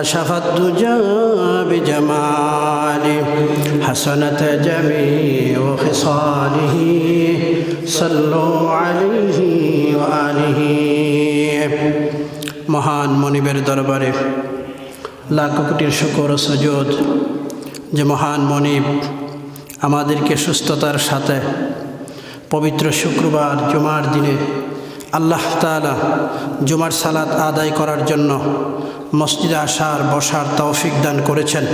خشف الدجى بجماله حسنت جميع خصاله صلوا عليه وآله মহান মনিবের দরবারে লাখ কোটির শুকর ও সজোদ যে মহান মনিব আমাদেরকে সুস্থতার সাথে পবিত্র শুক্রবার জুমার দিনে আল্লাহ তালা জুমার সালাত আদায় করার জন্য মসজিদে আসার, বসার তৌফিক দান করেছেন।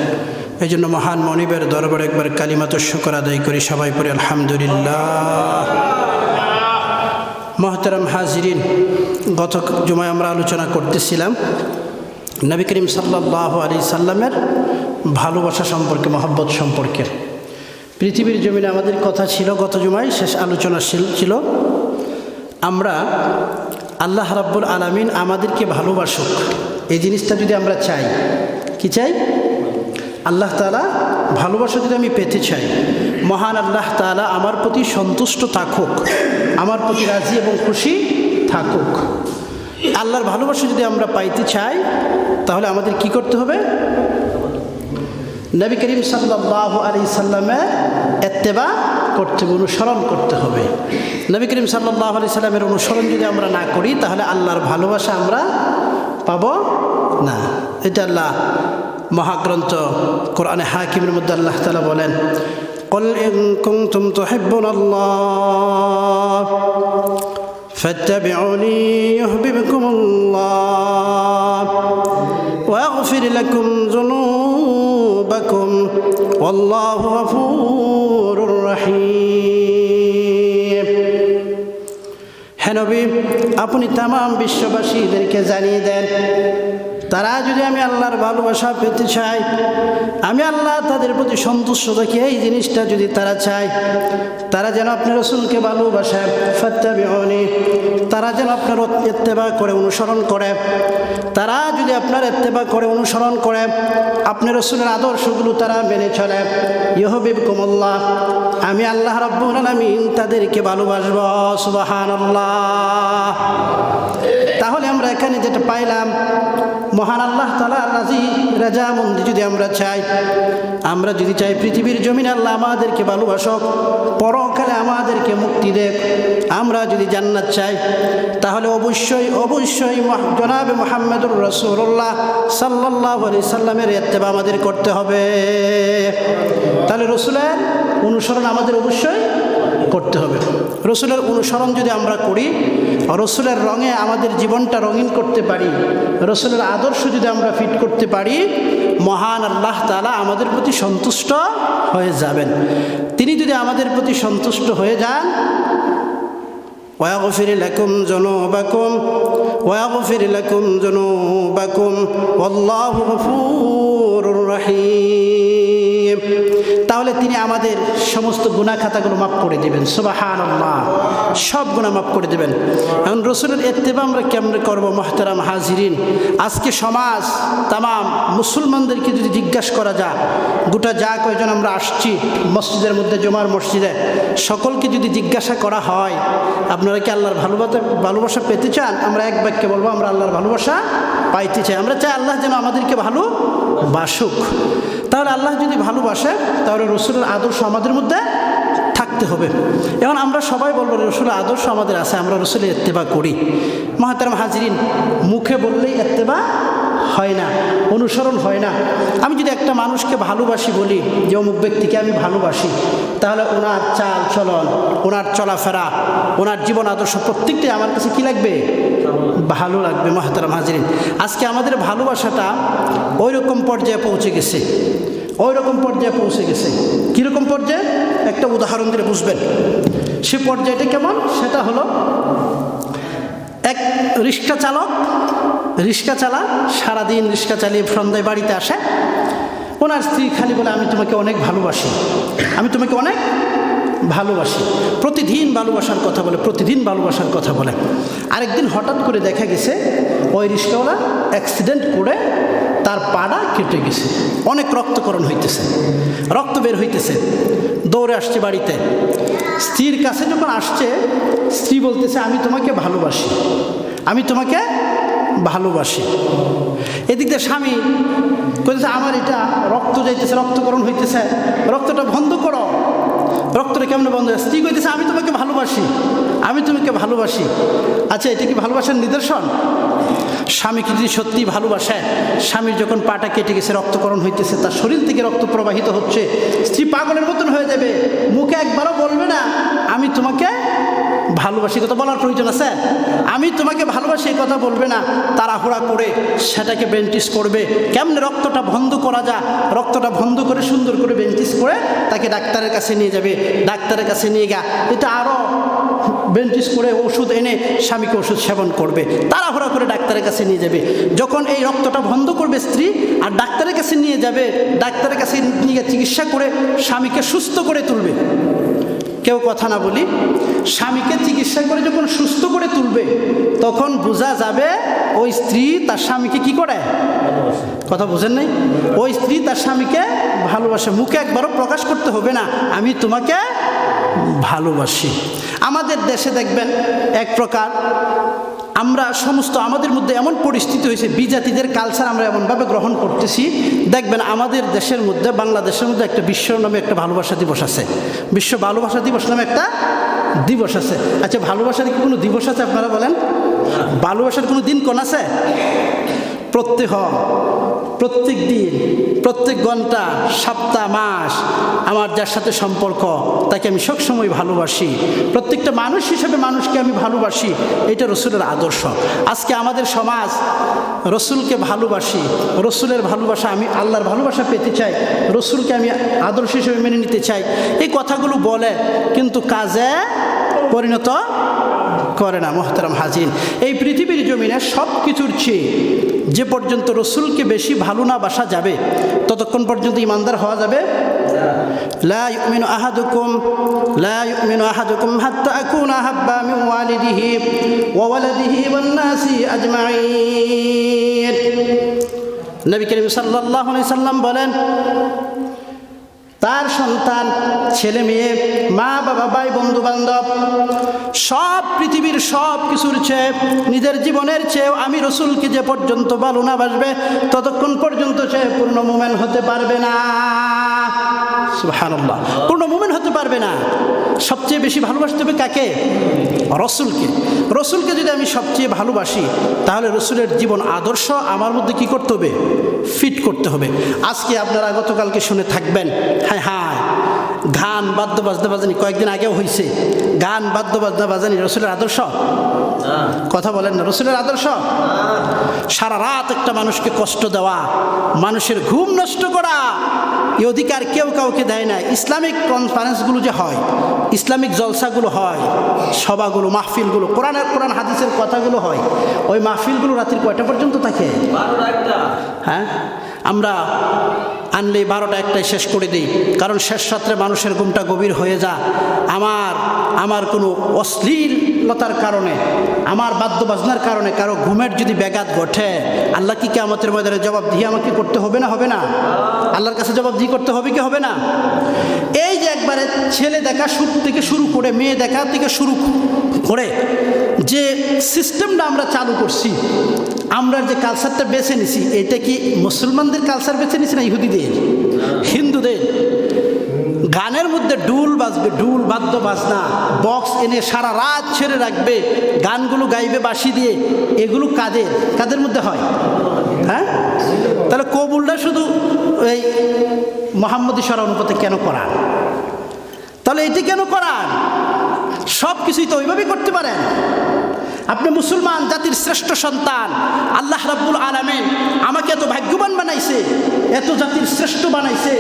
এই জন্য মহান মনিবের দরবারে একবার কালিমাত শুকর আদায় করি, সবাই পড়ে আলহামদুলিল্লাহ। মহতারাম হাজিরিন, গত জুমায় আমরা আলোচনা করতেছিলাম নবী করিম সাল্লাহ আলি সাল্লামের ভালোবাসা সম্পর্কে, মহব্বত সম্পর্কে। পৃথিবীর জমিনে আমাদের কথা ছিল, গত জুমায় শেষ আলোচনা ছিল আমরা আল্লাহ রাব্বুল আলমিন আমাদেরকে ভালোবাসুক। এই জিনিসটা যদি আমরা চাই, কি চাই? আল্লাহ তালা ভালোবাসা যদি আমি পেতে চাই, মহান আল্লাহ তালা আমার প্রতি সন্তুষ্ট থাকুক, আমার প্রতি রাজি এবং খুশি থাকুক। আল্লাহর ভালোবাসা যদি আমরা পাইতে চাই, তাহলে আমাদের কি করতে হবে? নবী করিম সাল্লাহ আলি সাল্লামের এত্তেবা করতে হবে অনুসরণ করতে হবে নবী করিম সাল্লাহ আলি সাল্লামের অনুসরণ যদি আমরা না করি তাহলে আল্লাহর ভালোবাসা আমরা পাব না এটা আল্লাহ মহাগ্রন্থ কোরআনে হাকিমের মধ্যে আল্লাহ তালা বলেন قل إن كنتم تحبون الله فاتبعوني يحببكم الله ويغفر لكم ذنوبكم والله غفور হেনবি আপনি তাম বিশ্ববাসীদেরকে জানিয়ে দেন। তারা যদি আমি আল্লাহর ভালোবাসা পেতে চাই আমি আল্লাহ তাদের প্রতি সন্তুষ্ট থাকি এই জিনিসটা যদি তারা চায়, তারা যেন আপনার রসুলকে ভালোবাসায় ফত্যাবিহনি তারা যেন আপনার এত্তেবা করে, অনুসরণ করে। তারা যদি আপনার এত্তেবা করে, অনুসরণ করে, আপনার রসুলের আদর্শগুলো তারা মেনে চলে। ইহবিব কুমল্লাহ আমি আল্লাহ রব্বুল তাদেরকে ভালোবাসব সুবাহান তাহলে আমরা এখানে যেটা পাইলাম, মহান আল্লাহ তালা রাজি মন্দির যদি আমরা চাই, আমরা যদি চাই পৃথিবীর জমিন আল্লাহ আমাদেরকে ভালোবাসক, পরকালে আমাদেরকে মুক্তি দেখ আমরা যদি জান্নাত চাই, তাহলে অবশ্যই অবশ্যই জনাবে মোহাম্মদুর রসুল্লাহ সাল্লাহ সাল্লামের এত্তেবা আমাদের করতে হবে। তাহলে রসুলের অনুসরণ আমাদের অবশ্যই করতে হবে রসুলের অনুসরণ যদি আমরা করি রসুলের রঙে আমাদের জীবনটা রঙিন করতে পারি রসুলের আদর্শ যদি আমরা ফিট করতে পারি মহান আল্লাহ তালা আমাদের প্রতি সন্তুষ্ট হয়ে যাবেন তিনি যদি আমাদের প্রতি সন্তুষ্ট হয়ে যান ويغفر لكم ذنوبكم ويغفر لكم ذنوبكم والله غفور رحيم তাহলে তিনি আমাদের সমস্ত গুণা খাতাগুলো মাফ করে দেবেন। সুবাহান সব গুণা মাফ করে দেবেন। এখন রসুলের এত্তেবা আমরা কেমনে করব, মহতারাম হাজিরিন? আজকে সমাজ, তামাম মুসলমানদেরকে যদি জিজ্ঞাসা করা যায়, গোটা যা কয়জন আমরা আসছি মসজিদের মধ্যে, জমার মসজিদে, সকলকে যদি জিজ্ঞাসা করা হয়, আপনারা কি আল্লাহর ভালোবাসা ভালোবাসা পেতে চান? আমরা এক বাক্যে বলব, আমরা আল্লাহর ভালোবাসা পাইতে চাই। আমরা চাই আল্লাহ যেন আমাদেরকে ভালো বাসুক তাহলে আল্লাহ যদি ভালোবাসে, তাহলে রসুলের আদর্শ আমাদের মধ্যে থাকতে হবে। এখন আমরা সবাই বলব, রসুলের আদর্শ আমাদের আছে, আমরা রসুলের এত্তেবা করি। মহাতারাম হাজরিন, মুখে বললেই এত্তেবা হয় না, অনুসরণ হয় না। আমি যদি একটা মানুষকে ভালোবাসি বলি, যে অমুক ব্যক্তিকে আমি ভালোবাসি, তাহলে ওনার চাল চলন, ওনার চলাফেরা, ওনার জীবন আদর্শ প্রত্যেকটাই আমার কাছে কি লাগবে? ভালো লাগবে, মহাতারাম হাজিরিন। আজকে আমাদের ভালোবাসাটা ওই রকম পর্যায়ে পৌঁছে গেছে ওই রকম পর্যায়ে পৌঁছে গেছে। কীরকম পর্যায়ে? একটা উদাহরণ দিলে বুঝবেন। সে পর্যায়টা কেমন? সেটা হলো, এক রিক্সা চালক রিক্সা চালা, সারাদিন রিক্সা চালিয়ে সন্ধ্যায় বাড়িতে আসে। ওনার স্ত্রী খালি বলে, আমি তোমাকে অনেক ভালোবাসি। আমি তোমাকে অনেক ভালোবাসি। প্রতিদিন ভালোবাসার কথা বলে, প্রতিদিন ভালোবাসার কথা বলে। আরেকদিন হঠাৎ করে দেখা গেছে, ওই রিক্সাওয়ালা অ্যাক্সিডেন্ট করে তার পাড়া কেটে গেছে। অনেক রক্তকরণ হইতেছে। রক্ত বের হইতেছে। দৌড়ে আসছে বাড়িতে। স্ত্রীর কাছে যখন আসছে, স্ত্রী বলতেছে, আমি তোমাকে ভালোবাসি। আমি তোমাকে ভালোবাসি। এদিক দিয়ে স্বামী কইতেছে, আমার এটা রক্ত যাইতেছে, রক্তকরণ হইতেছে, রক্তটা বন্ধ করো। রক্তটা কেমন বন্ধ হয় স্ত্রী কইতেছে, আমি তোমাকে ভালোবাসি, আমি তোমাকে ভালোবাসি। আচ্ছা এটা কি ভালোবাসার নিদর্শন? স্বামীকে যদি সত্যি ভালোবাসে, স্বামীর যখন পাটা কেটে গেছে, রক্তকরণ হইতেছে, তার শরীর থেকে রক্ত প্রবাহিত হচ্ছে, স্ত্রী পাগলের মতন হয়ে যাবে। মুখে একবারও বলবে ভালোবাসি কথা বলার প্রয়োজন আছে। আমি তোমাকে ভালোবাসি কথা বলবে না। তাড়াহুড়া করে সেটাকে বেন্টিস করবে। কেমনে রক্তটা বন্ধ করা যা রক্তটা বন্ধ করে সুন্দর করে বেন্টিস করে তাকে ডাক্তারের কাছে নিয়ে যাবে। ডাক্তারের কাছে নিয়ে গা এটা আরও বেন্টিস করে ওষুধ এনে স্বামীকে ওষুধ সেবন করবে। তাড়াহুড়া করে ডাক্তারের কাছে নিয়ে যাবে। যখন এই রক্তটা বন্ধ করবে স্ত্রী আর ডাক্তারের কাছে নিয়ে যাবে, ডাক্তারের কাছে নিয়ে চিকিৎসা করে স্বামীকে সুস্থ করে তুলবে। কেউ কথা না বলি, স্বামীকে চিকিৎসা করে যখন সুস্থ করে তুলবে, তখন বোঝা যাবে ওই স্ত্রী তার স্বামীকে কি করে? কথা বুঝেন নাই? ওই স্ত্রী তার স্বামীকে ভালোবাসে। মুখে একবারও প্রকাশ করতে হবে না, আমি তোমাকে ভালোবাসি। আমাদের দেশে দেখবেন এক প্রকার আমরা সমস্ত আমাদের মধ্যে এমন পরিস্থিতি হয়েছে, বিজাতিদের কালচার আমরা এমনভাবে গ্রহণ করতেছি। দেখবেন আমাদের দেশের মধ্যে, বাংলাদেশের মধ্যে একটা বিশ্ব নামে একটা ভালোবাসা দিবস আছে। বিশ্ব ভালোবাসা দিবস নামে একটা দিবস আছে। আচ্ছা ভালোবাসার কি কোনো দিবস আছে আপনারা বলেন? ভালোবাসার কোনো দিন কোন আছে? প্রত্যেক প্রত্যেক দিন, প্রত্যেক ঘণ্টা, সপ্তাহ, মাস আমার যার সাথে সম্পর্ক, তাকে আমি সবসময় ভালোবাসি। প্রত্যেকটা মানুষ হিসেবে মানুষকে আমি ভালোবাসি, এটা রসুলের আদর্শ। আজকে আমাদের সমাজ রসুলকে ভালোবাসি, রসুলের ভালোবাসা আমি আল্লাহর ভালোবাসা পেতে চাই, রসুলকে আমি আদর্শ হিসেবে মেনে নিতে চাই। এই কথাগুলো বলে, কিন্তু কাজে পরিণত করে না, মোহতারাম হাজিন। এই পৃথিবীর জমিনে সব কিছুর চেয়ে যে পর্যন্ত রসুলকে বেশি ভালো না বাসা যাবে, ততক্ষণ পর্যন্ত ইমানদার হওয়া যাবে? হাত্তা নবী করিম সাল্লাল্লাহু সাল্লাম বলেন তার সন্তান, ছেলে মেয়ে, মা, বাবা, ভাই, বন্ধু বান্ধব, সব পৃথিবীর সব কিছুর চেয়ে, নিজের জীবনের চেয়েও আমি রসুলকে যে পর্যন্ত ভালো না বাসবে, ততক্ষণ পর্যন্ত সে পূর্ণ মোমেন হতে পারবে না। সুবহানাল্লাহ। পূর্ণ মোমেন হতে পারবে না। সবচেয়ে বেশি ভালোবাসতে হবে কাকে? রসুলকে। রসুলকে যদি আমি সবচেয়ে ভালোবাসি, তাহলে রসুলের জীবন আদর্শ আমার মধ্যে কি করতে হবে? ফিট করতে হবে। আজকে আপনারা গতকালকে শুনে থাকবেন হ্যাঁ হ্যাঁ গান বাদ্য বাজনা বাজানি কয়েকদিন আগেও হয়েছে গান বাদ্য বাজনা বাজানি রসুলের আদর্শ? কথা বলেন না রসুলের আদর্শ? সারা রাত একটা মানুষকে কষ্ট দেওয়া মানুষের ঘুম নষ্ট করা এই অধিকার কেউ কাউকে দেয় না। ইসলামিক কনফারেন্সগুলো যে হয়, ইসলামিক জলসাগুলো হয়, সভাগুলো, মাহফিলগুলো, কোরআনের, কোরআন হাদিসের কথাগুলো হয়, ওই মাহফিলগুলো রাত্রি কয়টা পর্যন্ত থাকে? হ্যাঁ? আমরা আনলে বারোটা একটাই শেষ করে দিই, কারণ শেষ রাত্রে মানুষের ঘুমটা গভীর হয়ে যা আমার আমার কোনো অশ্লীলতার কারণে, আমার বাদ্য বাজনার কারণে কারও ঘুমের যদি ব্যাঘাত ঘটে, আল্লাহ কি কেমতের ময়দানে জবাব দিয়ে আমাকে করতে হবে না হবে না? আল্লাহর কাছে জবাব দিয়ে করতে হবে কি হবে না? এই যে একবারে ছেলে দেখা শুরু থেকে শুরু করে, মেয়ে দেখা থেকে শুরু করে যে সিস্টেমটা আমরা চালু করছি, আমরা যে কালচারটা বেছে নিছি, এটা কি মুসলমানদের কালচার বেছে নিছি না ইহুদিদের? হিন্দুদের? গানের মধ্যে ডুল বাজবে, ডুল বাদ্য বাজনা, বক্স এনে সারা রাত ছেড়ে রাখবে, গানগুলো গাইবে বাঁশি দিয়ে, এগুলো কাদের? কাদের মধ্যে হয়? হ্যাঁ? তাহলে কবুলটা শুধু এই মোহাম্মদী সরা অনুপাতে কেন করান তাহলে এটি কেন করান সব কিছুই তো ওইভাবেই করতে পারেন। আপনি মুসলমান, জাতির শ্রেষ্ঠ সন্তান, আল্লাহ রাব্বুল আলামিন আমাকে এত ভাগ্যবান বানাইছে, এত জাতির শ্রেষ্ঠ বানাইছে,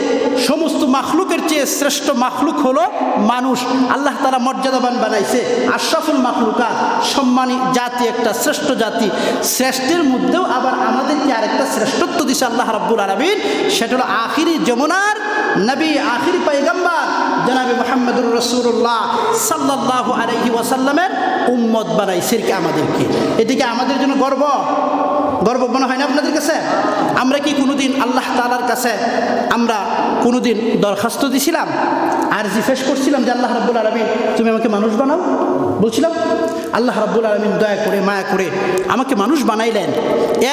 সমস্ত মাখলুকের চেয়ে শ্রেষ্ঠ মাখলুক হলো মানুষ। আল্লাহ তারা মর্যাদাবান বানাইছে। আশরাফুল মাখলুকা সম্মানী জাতি, একটা শ্রেষ্ঠ জাতি। শ্রেষ্ঠের মধ্যেও আবার আমাদেরকে আরেকটা শ্রেষ্ঠত্ব দিছে আল্লাহ রাব্বুল আলামিন। সেটা হলো আখিরি যমুনার নবী, আখিরি পাইগাম্বার জনাবি মোহাম্মদুর রসুল্লাহ সাল্লাহ আলহি ওয়াসাল্লামের উম্মত বানাইছে আমাদেরকে। এটিকে আমাদের জন্য গর্ব। গর্ব মনে হয় না আপনাদের কাছে? আমরা কি কোনোদিন আল্লাহ তালার কাছে আমরা কোনোদিন দরখাস্ত দিছিলাম? আর জিজ্ঞেস করছিলাম যে আল্লাহ রাব্বুল আলমিন, তুমি আমাকে মানুষ বানাও। বলছিলাম, আল্লাহ রাব্বুল আলমিন দয়া করে, মায়া করে আমাকে মানুষ বানাইলেন।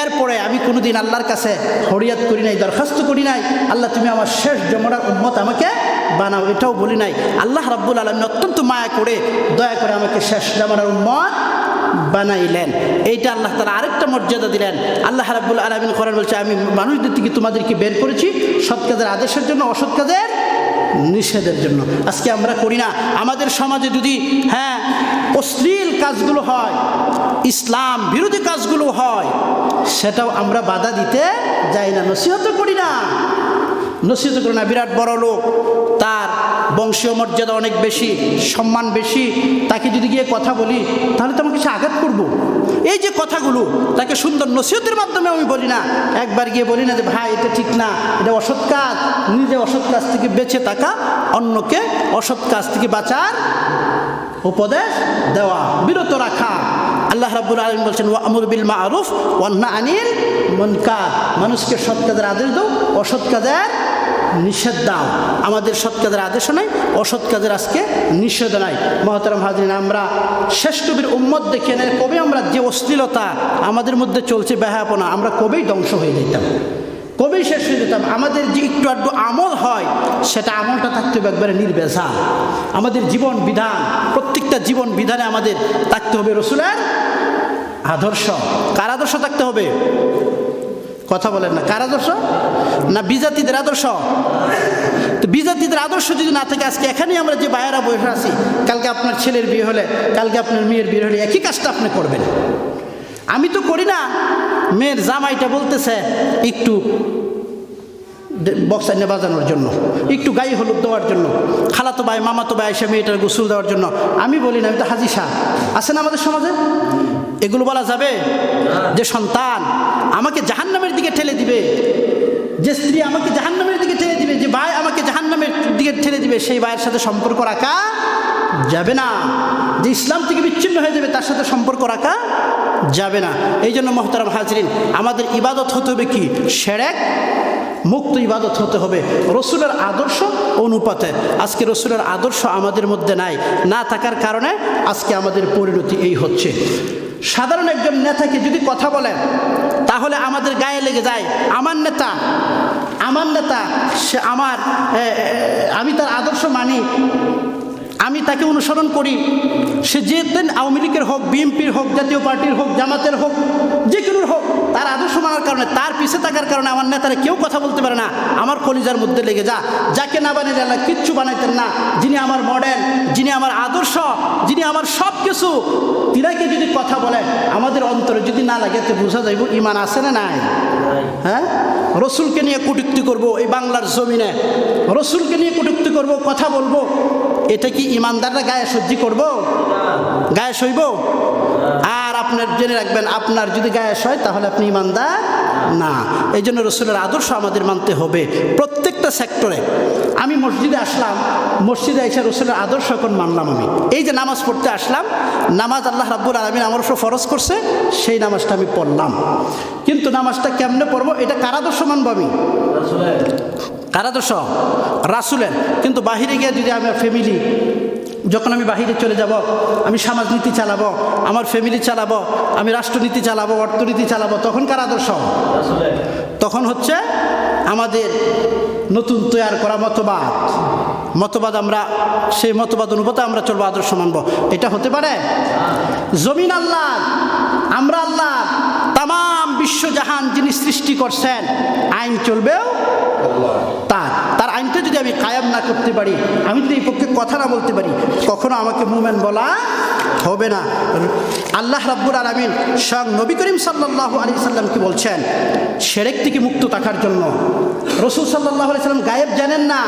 এরপরে আমি কোনোদিন আল্লাহর কাছে হরিয়াত করি নাই, দরখাস্ত করি নাই। আল্লাহ, তুমি আমার শেষ জমরার উম্মত আমাকে বানাও। এটাও বলি নাই। আল্লাহ রাব্বুল আলমিন অত্যন্ত মায়া করে, দয়া করে আমাকে শেষ জমরার উম্মত বানাইলেন। এইটা আল্লাহ তালা আরেকটা মর্যাদা দিলেন। আল্লাহ রাব্বুল আলমিন করেন বলছে, আমি মানুষদের থেকে তোমাদেরকে বের করেছি সৎ কাজের আদেশের জন্য, অসৎ কাজের নিষেধের জন্য। আজকে আমরা করি না। আমাদের সমাজে যদি হ্যাঁ অশ্লীল কাজগুলো হয়, ইসলাম বিরোধী কাজগুলো হয়, সেটাও আমরা বাধা দিতে যাই না। নসিহত করি না। করি না বিরাট বড় লোক, তার বংশীয় মর্যাদা অনেক বেশি, সম্মান বেশি, তাকে যদি গিয়ে কথা বলি, তাহলে তো আমাকে সে আঘাত করব। এই যে কথাগুলো, তাকে সুন্দর নসিহতের মাধ্যমে আমি বলি না। একবার গিয়ে বলি না যে, ভাই, এটা ঠিক না, এটা অসৎ কাজ, নিজে অসৎ কাজ থেকে বেঁচে থাকা, অন্যকে অসৎ কাজ থেকে বাঁচার উপদেশ দেওয়া, বিরত রাখা। আল্লাহ রাব্বুল আলম বলছেন ও আমর বিল মারুফ ওয়ান্না আনিল মনকার। মানুষকে সৎ কাজের আদেশ দাও, অসৎ কাজের নিষেধ দাও। আমাদের সৎ কাজের আদেশও নাই, অসৎ কাজের আজকে নিষেধ নাই। মহতারাম হাজরিন, আমরা শ্রেষ্ঠবীর উম্মত দেখে নেয় কবে আমরা যে অশ্লীলতা আমাদের মধ্যে চলছে ব্যাহাপনা আমরা কবেই ধ্বংস হয়ে যেতাম। কবেই শেষ হয়ে যেতাম। আমাদের যে একটু আধটু আমল হয়, সেটা আমলটা থাকতে হবে একবারে নির্বেজা আমাদের জীবন বিধান, প্রত্যেকটা জীবন বিধানে আমাদের থাকতে হবে রসুলের আদর্শ। কার আদর্শ থাকতে হবে? কথা বলেন না। কার আদর্শ? না বিজাতিদের আদর্শ? তো বিজাতিদের আদর্শ যদি না থাকে, আজকে এখানেই আমরা যে বায়েরা বসে আছি, কালকে আপনার ছেলের বিয়ে হলে, কালকে আপনার মেয়ের বিয়ে হলে, একই কাজটা আপনি করবেন। আমি তো করি না, মেয়ের জামাইটা বলতেছে, একটু বক্সাইনে বাজানোর জন্য, একটু গায়ে হলুদ দেওয়ার জন্য, খালাতো ভাই, মামাতো ভাই এসে মেয়েটার গোসল দেওয়ার জন্য। আমি বলি না, আমি তো হাজি শাহ আছে না আমাদের সমাজে? এগুলো বলা যাবে যে সন্তান আমাকে জাহান্নামের দিকে ঠেলে দিবে। যে স্ত্রী আমাকে জাহান্নামের দিকে ঠেলে দিবে যে ভাই আমাকে জাহান্নামের দিকে ঠেলে দিবে সেই ভাইয়ের সাথে সম্পর্ক রাখা যাবে না। যে ইসলাম থেকে বিচ্ছিন্ন হয়ে যাবে তার সাথে সম্পর্ক রাখা যাবে না। এই জন্য মোহতারাম হাজরিন আমাদের ইবাদত হতে হবে কি? সেরেক মুক্ত ইবাদত হতে হবে। রসুলের আদর্শ অনুপাতে। আজকে রসুলের আদর্শ আমাদের মধ্যে নাই না থাকার কারণে আজকে আমাদের পরিণতি এই হচ্ছে। সাধারণ একজন নেতাকে যদি কথা বলেন, তাহলে আমাদের গায়ে লেগে যায়, আমার নেতা আমার নেতা, সে আমার আমি তার আদর্শ মানি। আমি তাকে অনুসরণ করি। সে যে দেন আওয়ামী লীগের হোক, বিএনপির হোক, জাতীয় পার্টির হোক, জামাতের হোক, যে কোনোর হোক, তার আদর্শ মানার কারণে, তার পিছে থাকার কারণে আমার নেতারা কেউ কথা বলতে পারে না। আমার কলিজার মধ্যে লেগে যা। যাকে না বানিয়ে না, কিচ্ছু বানাইতেন না। যিনি আমার মডেল যিনি আমার আদর্শ, যিনি আমার সব কিছু তিনাকে যদি কথা বলে, আমাদের অন্তরে যদি না লাগে তো বোঝা যাইব ইমান আছে না নাই। হ্যাঁ? রসুলকে নিয়ে কটুক্তি করব এই বাংলার জমিনে। রসুলকে নিয়ে কটুক্তি করব, কথা বলব। এটা কি ইমানদাররা গায়ে সহ্য করব? গায়ে সইব? আর আপনার জেনে রাখবেন, আপনার যদি গায়ে হয় তাহলে আপনি ইমানদার না। এই জন্য রসুলের আদর্শ আমাদের মানতে হবে প্রত্যেকটা সেক্টরে। আমি মসজিদে আসলাম মসজিদে এসে রসুলের আদর্শ এখন মানলাম আমি। এই যে নামাজ পড়তে আসলাম নামাজ আল্লাহ রাব্বুল আলমিন আমার উপর ফরজ করছে সেই নামাজটা আমি পড়লাম। কিন্তু নামাজটা কেমনে পড়ব এটা কার আদর্শ মানবো আমি? কার আদর্শ? রাসুলের। কিন্তু বাহিরে গিয়ে যদি আমার ফ্যামিলি যখন আমি বাহিরে চলে যাব আমি সমাজনীতি চালাবো আমার ফ্যামিলি চালাবো আমি রাষ্ট্রনীতি চালাবো অর্থনীতি চালাবো তখন কার আদর্শ? তখন হচ্ছে আমাদের নতুন তৈয়ার করা মতবাদ। মতবাদ আমরা, সেই মতবাদ অনুপাতে আমরা চলবো, আদর্শ মানব। এটা হতে পারে? জমিন আল্লাহ, আমরা আল্লাহ তাম বিশ্বজাহান যিনি সৃষ্টি করছেন, আইন চলবেও তার তার আইনটা যদি আমি কায়াম না করতে পারি, আমি যদি এই পক্ষে কথা না বলতে পারি, কখনো আমাকে মুমেন বলা হবে না। আল্লাহ রাব্বুল আলমিন স্বয়ং নবী করিম সাল্লাহ আলী সাল্লাম কি বলছেন, সেরেক থেকে মুক্ত থাকার জন্য। রসুল সাল্লাহ আলি সাল্লাম গায়েব জানেন না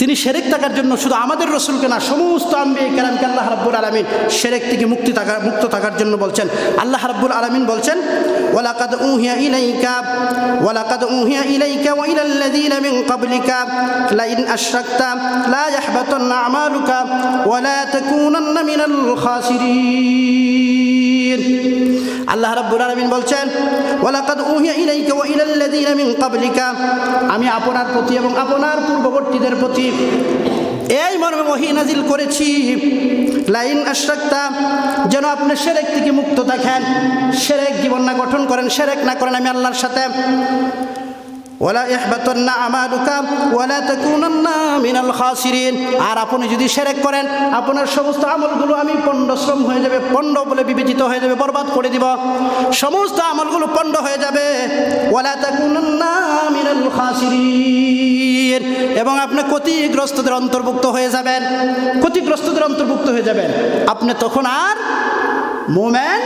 তিনি সেরেক থাকার জন্য শুধু আমাদের রসুলকে না, সমস্ত আম্বি কেরামকে আল্লাহ রাব্বুল আলমিন সেরেক থেকে মুক্তি থাকা, মুক্ত থাকার জন্য বলছেন। আল্লাহ রাব্বুল আলমিন বলছেন, ওয়ালাকাদ উহিয়া ইলাইকা, ওয়ালাকাদ উহিয়া ইলাইকা ওয়া ইলাল লাযীনা মিন ক্বাবলিকা, লাইন আশরাকতা, লা ইয়াহবাতান্না আমালুকা, ওয়া লা তাকুনান্না মিনাল খাসিরিন। আল্লাহ রাব্বুল আলামিন বলছেন, ওয়ালাকাদ উহিয়া ইলাইকা ওয়া ইলাল লাযীনা মিন ক্বাবলিকা। আমি আপনার প্রতি এবং আপনার পূর্ববর্তীদের প্রতি এই মর্মে ওহী নাজিল করেছি। লাইন আশরাকতা, যেন আপনি সেরেক থেকে মুক্ত থাকেন, সেরেক জীবন না গঠন করেন, সেরেক না করেন, আমি আল্লাহর সাথে ওয়ালা ইহবাতান্না আমালুকা ওয়ালা তাকুনান্না মিনাল খাসিরিন। আর আপনি যদি শিরক করেন, আপনার সমস্ত আমলগুলো আমি পণ্ডশ্রম হয়ে যাবে, পণ্ড বলে বিবেচিত হয়ে যাবে, বরবাদ করে দিব। সমস্ত আমলগুলো পণ্ড হয়ে যাবে। ওয়ালা তাকুনান্না মিনাল খাসিরিন। এবং আপনি ক্ষতিগ্রস্তদের অন্তর্ভুক্ত হয়ে যাবেন। ক্ষতিগ্রস্তদের অন্তর্ভুক্ত হয়ে যাবেন। আপনি তখন আর মোমেন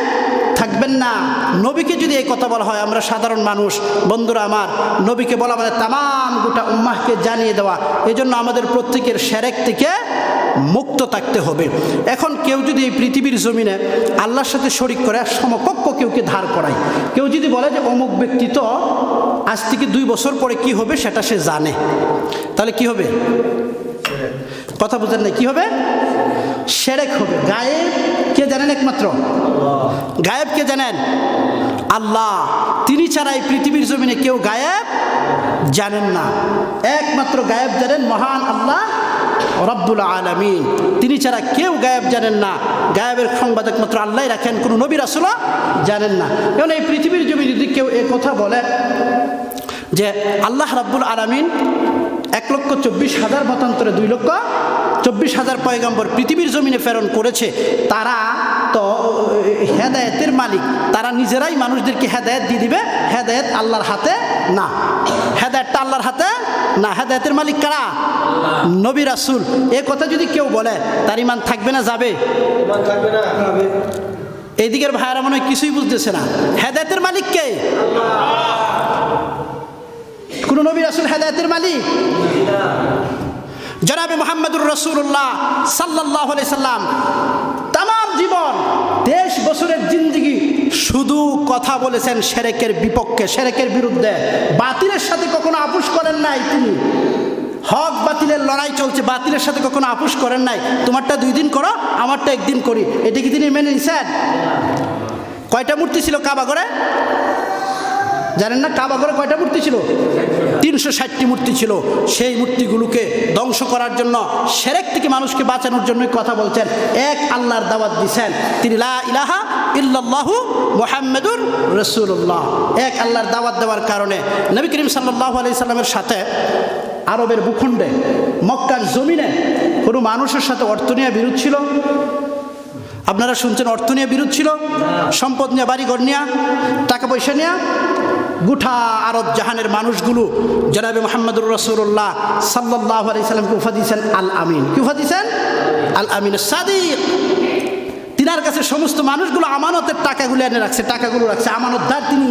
থাকবেন না। নবীকে যদি এই কথা বলা হয়, আমরা সাধারণ মানুষ, বন্ধুরা আমার, নবীকে বলা মানে তাম গোটা উম্মাহকে জানিয়ে দেওয়া এই জন্য আমাদের প্রত্যেকের সেরেক থেকে মুক্ত থাকতে হবে। এখন কেউ যদি এই পৃথিবীর জমিনে আল্লাহর সাথে শরিক করে, সমকক্ষ কেউকে ধার করায়। কেউ যদি বলে যে অমুক ব্যক্তি তো আজ থেকে দুই বছর পরে কি হবে, সেটা সে জানে। তাহলে কি হবে? কথা বুঝেন না কি হবে? সেরেক হবে। গায়েব কে জানেন একমাত্র? গায়েব কে জানেন? আল্লাহ। তিনি ছাড়া এই পৃথিবীর জমিনে কেউ গায়েব জানেন না। একমাত্র গায়েব জানেন মহান আল্লাহ রব্বুল আলমিন। তিনি ছাড়া কেউ গায়েব জানেন না। গায়েবের সংবাদ একমাত্র আল্লাহ রাখেন, কোনো নবী রাসুলও জানেন না। এবং এই পৃথিবীর জমি যদি কেউ এ কথা বলে যে আল্লাহ রাব্বুল আলমিন এক লক্ষ চব্বিশ হাজার মতান্তরে দুই লক্ষ চব্বিশ হাজার পয়গম্বর পৃথিবীর জমিনে প্রেরণ করেছে তারা তো হেদায়েতের মালিক। তারা নিজেরাই মানুষদেরকে হেদায়েত দিয়ে দিবে হেদায়েত আল্লাহর হাতে না। হেদায়েতটা আল্লাহর হাতে না হেদায়েতের মালিক কারা? নবী রাসুল। এ কথা যদি কেউ বলে তার ইমান থাকবে না যাবে? এইদিকের ভাইয়ারা মনে হয় কিছুই বুঝতেছে না। হেদায়েতের মালিক কে? কোন নবী রাসুল হেদায়তের মালিক। জনাবে মোহাম্মদুর রসুল্লাহ সাল্লাহ সাল্লাম। তাম জীবন তেইশ বছরের জিন্দগি শুধু কথা বলেছেন সেরেকের বিপক্ষে, সেরেকের বিরুদ্ধে। বাতিলের সাথে কখনো আপুস করেন নাই তিনি। হক বাতিলের লড়াই চলছে, বাতিলের সাথে কখনো আপুস করেন নাই। তোমারটা দুই দিন করো, আমারটা একদিন করি। এটা কি তিনি মেনে নিছেন? কয়টা মূর্তি ছিল কাবাগরে জানেন না কাবাগরে কয়টা মূর্তি ছিল? তিনশো ষাটটি মূর্তি ছিল। সেই মূর্তিগুলোকে ধ্বংস করার জন্য সেরেক থেকে মানুষকে বাঁচানোর জন্য কথা বলছেন। এক আল্লাহর দাওয়াত দিছেন। তিনি লা ইলাহা ইল্লাল্লাহু মোহাম্মদুর রসুল্লাহ এক আল্লাহর দাওয়াত দেওয়ার কারণে নবী করিম সাল্লাহ আলি সাল্লামের সাথে আরবের ভূখণ্ডে, মক্কার জমিনে কোনো মানুষের সাথে অর্থ নিয়ে বিরোধ ছিল? আপনারা শুনছেন অর্থ নিয়ে বিরোধ ছিল? সম্পদ নিয়ে বাড়িঘর নেওয়া, টাকা পয়সা নেওয়া গুঠা আরব জাহানের মানুষগুলো জনাবে মোহাম্মদুর রসুল্লাহ সাল্লাহ আলি সাল্লামকে উফা দিয়েছেন, আল আমিন। কি উফা দিয়েছেন? আল আমিন সাদিক। তিনার কাছে সমস্ত মানুষগুলো আমানতের টাকাগুলো এনে রাখছে, টাকাগুলো রাখছে, আমানতদার তিনি।